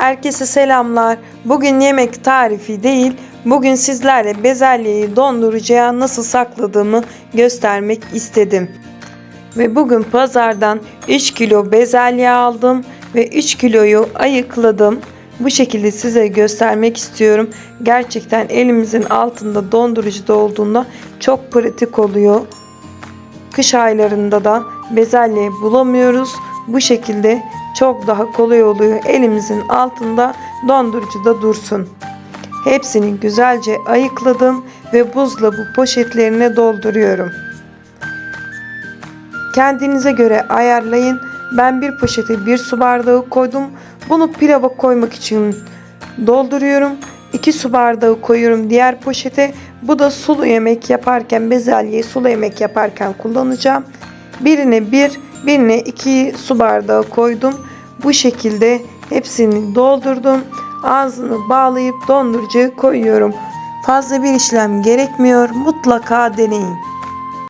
Herkese selamlar. Bugün yemek tarifi değil, bugün sizlerle bezelyeyi dondurucuya nasıl sakladığımı göstermek istedim. Ve bugün pazardan 3 kilo bezelye aldım ve 3 kiloyu ayıkladım. Bu şekilde size göstermek istiyorum. Gerçekten elimizin altında dondurucuda olduğunda çok pratik oluyor. Kış aylarında da bezelye bulamıyoruz. Bu şekilde çok daha kolay oluyor. Elimizin altında dondurucuda dursun. Hepsini güzelce ayıkladım ve buzdolabı poşetlerine dolduruyorum. Kendinize göre ayarlayın. Ben bir poşete bir su bardağı koydum. Bunu pilava koymak için dolduruyorum. 2 su bardağı koyuyorum diğer poşete. Bu da sulu yemek yaparken bezelyeyi sulu yemek yaparken kullanacağım. Birine bir, birine iki su bardağı koydum. Bu şekilde hepsini doldurdum. Ağzını bağlayıp dondurucuya koyuyorum. Fazla bir işlem gerekmiyor. Mutlaka deneyin.